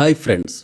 Hi friends.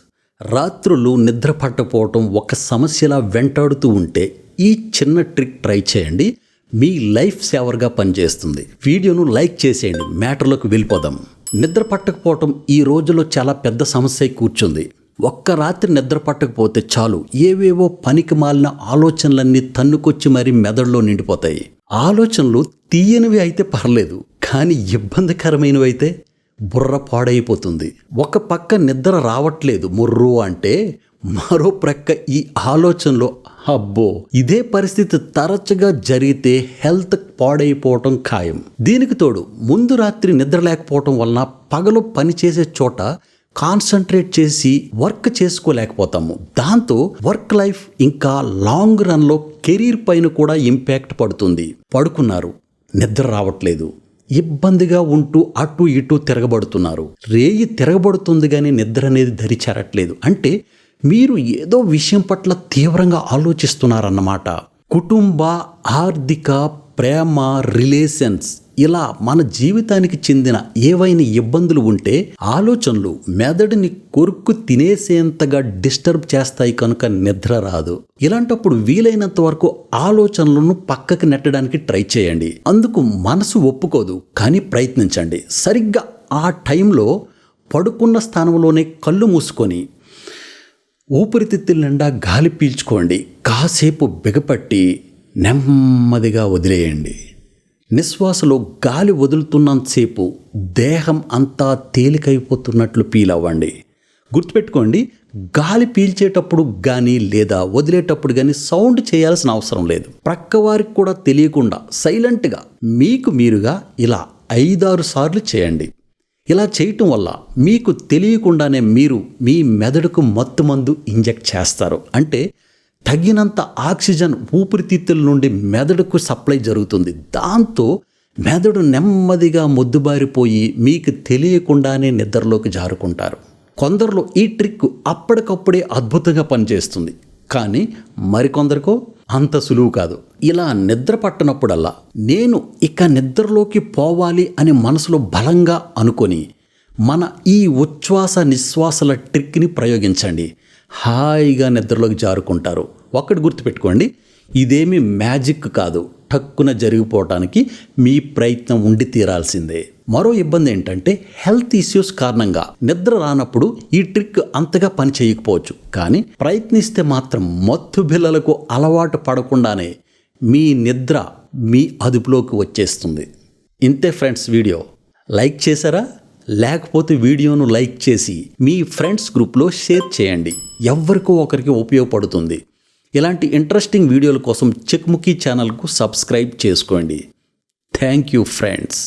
రాత్రులు నిద్ర పట్టకపోవటం ఒక సమస్యలా వెంటాడుతూ ఉంటే ఈ చిన్న ట్రిక్ ట్రై చేయండి. మీ లైఫ్ సేవర్గా పనిచేస్తుంది. వీడియోను లైక్ చేసేయండి. మ్యాటర్లోకి వెళ్ళిపోదాం. నిద్ర పట్టకపోవటం ఈ రోజులో చాలా పెద్ద సమస్య కూర్చుంది. ఒక్క రాత్రి నిద్ర పట్టకపోతే చాలు. ఏవేవో పనికి మాలిన ఆలోచనలన్నీ తన్నుకొచ్చి మరీ మెదడులో నిండిపోతాయి. ఆలోచనలు తీయనివి అయితే పర్లేదు. కానీ ఇబ్బందికరమైనవి అయితే బుర్ర పాడైపోతుంది. ఒక పక్క నిద్ర రావట్లేదు ముర్రు అంటే మరో ప్రక్క ఈ ఆలోచనలో అబ్బో ఇదే పరిస్థితి తరచుగా జరిగితే హెల్త్ పాడైపోవటం ఖాయం. దీనికి తోడు ముందు రాత్రి నిద్ర లేకపోవటం వలన పగలు పనిచేసే చోట కాన్సన్ట్రేట్ చేసి వర్క్ చేసుకోలేకపోతాము. దాంతో వర్క్ లైఫ్ ఇంకా లాంగ్ రన్లో కెరీర్ పైన కూడా ఇంపాక్ట్ పడుతుంది. పడుకున్నారు. నిద్ర రావట్లేదు. ఇబ్బందిగా ఉంటూ అటు ఇటు తిరగబడుతున్నారు. రేయి తిరగబడుతుంది కానీ నిద్ర అనేది ధరిచేరట్లేదు. అంటే మీరు ఏదో విషయం పట్ల తీవ్రంగా ఆలోచిస్తున్నారన్నమాట. కుటుంబ ఆర్థిక ప్రేమ రిలేషన్స్ ఇలా మన జీవితానికి చెందిన ఏవైనా ఇబ్బందులు ఉంటే ఆలోచనలు మెదడుని కొరుక్కు తినేసేంతగా డిస్టర్బ్ చేస్తాయి కనుక నిద్ర రాదు. ఇలాంటప్పుడు వీలైనంత వరకు ఆలోచనలను పక్కకి నెట్టడానికి ట్రై చేయండి. అందుకు మనసు ఒప్పుకోదు కానీ ప్రయత్నించండి. సరిగ్గా ఆ టైంలో పడుకున్న స్థానంలోనే కళ్ళు మూసుకొని ఊపిరితిత్తుల నిండా గాలి పీల్చుకోండి. కాసేపు బిగపట్టి నెమ్మదిగా వదిలేయండి. నిశ్వాసలో గాలి వదులుతున్నంతసేపు దేహం అంతా తేలికైపోతున్నట్లు ఫీల్ అవ్వండి. గుర్తుపెట్టుకోండి గాలి పీల్చేటప్పుడు కానీ లేదా వదిలేటప్పుడు కానీ సౌండ్ చేయాల్సిన అవసరం లేదు. ప్రక్కవారికి కూడా తెలియకుండా సైలెంట్గా మీకు మీరుగా ఇలా ఐదారు సార్లు చేయండి. ఇలా చేయటం వల్ల మీకు తెలియకుండానే మీరు మీ మెదడుకు మత్తుమందు ఇంజెక్ట్ చేస్తారు. అంటే తగినంత ఆక్సిజన్ ఊపిరితిత్తుల నుండి మెదడుకు సప్లై జరుగుతుంది. దాంతో మెదడు నెమ్మదిగా మొద్దుబారిపోయి మీకు తెలియకుండానే నిద్రలోకి జారుకుంటారు. కొందరిలో ఈ ట్రిక్ అప్పటికప్పుడే అద్భుతంగా పనిచేస్తుంది. కానీ మరికొందరికో అంత సులువు కాదు. ఇలా నిద్ర పట్టనప్పుడల్లా నేను ఇక నిద్రలోకి పోవాలి అని మనసులో బలంగా అనుకొని మన ఈ ఉచ్ఛ్వాస నిశ్వాసల ట్రిక్ని ప్రయోగించండి. హాయిగా నిద్రలోకి జారుకుంటారు. ఒక్కటి గుర్తుపెట్టుకోండి ఇదేమి మ్యాజిక్ కాదు. టక్కున జరిగిపోవటానికి మీ ప్రయత్నం ఉండి తీరాల్సిందే. మరో ఇబ్బంది ఏంటంటే హెల్త్ ఇష్యూస్ కారణంగా నిద్ర రానప్పుడు ఈ ట్రిక్ అంతగా పని చేయకపోవచ్చు. కానీ ప్రయత్నిస్తే మాత్రం మత్తు బిల్లలకు అలవాటు పడకుండానే మీ నిద్ర మీ అదుపులోకి వచ్చేస్తుంది. ఇంతే ఫ్రెండ్స్ వీడియో. లైక్ చేశారా? లేకపోతే వీడియోను లైక్ చేసి మీ ఫ్రెండ్స్ గ్రూప్లో షేర్ చేయండి. ఎవరికో ఒకరికి ఉపయోగపడుతుంది. ఇలాంటి ఇంట్రెస్టింగ్ వీడియోల కోసం చెక్ముఖీ ఛానల్కు సబ్స్క్రైబ్ చేసుకోండి. Thank you friends